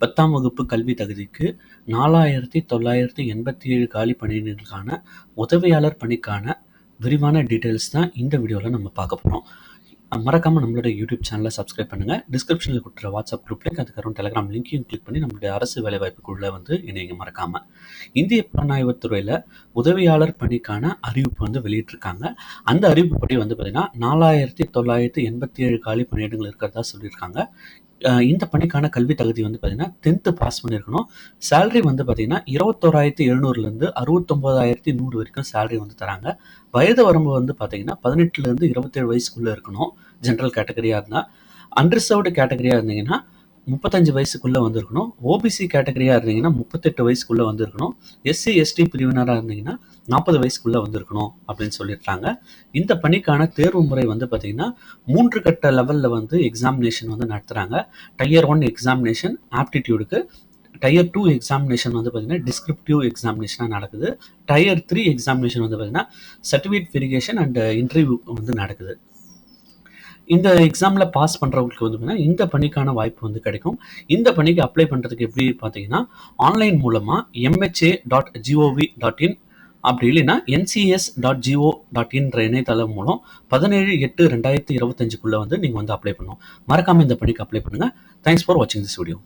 பத்தாம் வகுப்பு கல்வி தகுதிக்கு நாலாயிரத்தி தொள்ளாயிரத்தி எண்பத்தி ஏழு காலி பணியினருக்கான உதவியாளர் பணிக்கான விரிவான டீட்டெயில்ஸ் தான் இந்த வீடியோவில் நம்ம பார்க்க போகிறோம் மறக்காமல் நம்மளுடைய யூடியூப் சேனலை சப்ஸ்கிரைப் பண்ணுங்கள் டிஸ்கிரிப்ஷனில் கொடுத்துற வாட்ஸ்அப் குரூப் லிங்க் அதுக்கப்புறம் டெலிகிராம் லிங்க்கையும் கிளிக் பண்ணி நம்மளுடைய அரசு வேலைவாய்ப்புக்குள்ளே வந்து இணைங்க மறக்காமல் இந்திய புலனாய்வுத் துறையில் உதவியாளர் பணிக்கான அறிவிப்பு வந்து வெளியிட்டிருக்காங்க. அந்த அறிவிப்பு படி வந்து பார்த்திங்கன்னா நாலாயிரத்தி தொள்ளாயிரத்தி எண்பத்தி ஏழு காலி பணியிடங்கள் இருக்கிறதா சொல்லியிருக்காங்க. இந்த பணிக்கான கல்வி தகுதி வந்து பார்த்தீங்கன்னா டென்த்து பாஸ் பண்ணியிருக்கணும் சேலரி வந்து பார்த்தீங்கன்னா இருபத்தோராயிரத்தி எழுநூறுலேருந்து அறுபத்தொம்போதாயிரத்தி நூறு வரைக்கும் சேலரி வந்து தராங்க. வயது வரம்பு வந்து பார்த்தீங்கன்னா பதினெட்டுலேருந்து இருபத்தேழு வயசுக்குள்ளே இருக்கணும். ஜென்ரல் கேட்டகரியாக இருந்தால் அன்ரிசர்வ்டு கேட்டகரியாக இருந்தீங்கன்னா முப்பத்தஞ்சு வயசுக்குள்ளே வந்திருக்கணும். ஓபிசி கேட்டகரியாக இருந்தீங்கன்னா முப்பத்தெட்டு வயசுக்குள்ளே வந்திருக்கணும். எஸ்சி எஸ்டி பிரிவினராக இருந்தீங்கன்னா நாற்பது வயசுக்குள்ளே வந்திருக்கணும் அப்படின்னு சொல்லியிருக்காங்க. இந்த பணிக்கான தேர்வு முறை வந்து பார்த்திங்கன்னா மூன்று கட்ட லெவலில் வந்து எக்ஸாமினேஷன் வந்து நடத்துகிறாங்க டயர் ஒன் எக்ஸாமினேஷன் ஆப்டிடியூடுக்கு டயர் டூ எக்ஸாமினேஷன் வந்து பார்த்திங்கன்னா டிஸ்கிரிப்டிவ் எக்ஸாமினேஷனாக நடக்குது. டயர் த்ரீ எக்ஸாமினேஷன் வந்து பார்த்திங்கன்னா சர்டிஃபிகேட் வெரிகேஷன் அண்ட் இன்டர்வியூ வந்து நடக்குது. இந்த எக்ஸாமில் பாஸ் பண்ணுறவங்களுக்கு வந்து பார்த்திங்கன்னா இந்த பணிக்கான வாய்ப்பு வந்து கிடைக்கும். இந்த பணிக்கு அப்ளை பண்ணுறதுக்கு எப்படி பார்த்தீங்கன்னா ஆன்லைன் மூலமாக MHA dot GOV dot in அப்படி இல்லைன்னா என்சிஎஸ் டாட் ஜிஓ டாட் இன்ற இணையதளம் மூலம் பதினேழு எட்டு ரெண்டாயிரத்தி இருபத்தஞ்சுக்குள்ளே வந்து நீங்கள் வந்து அப்ளை பண்ணணும் மறக்காமல் இந்த பணிக்கு அப்ளை பண்ணுங்கள் தேங்க்ஸ் ஃபார் வாட்சிங் திஸ் வீடியோ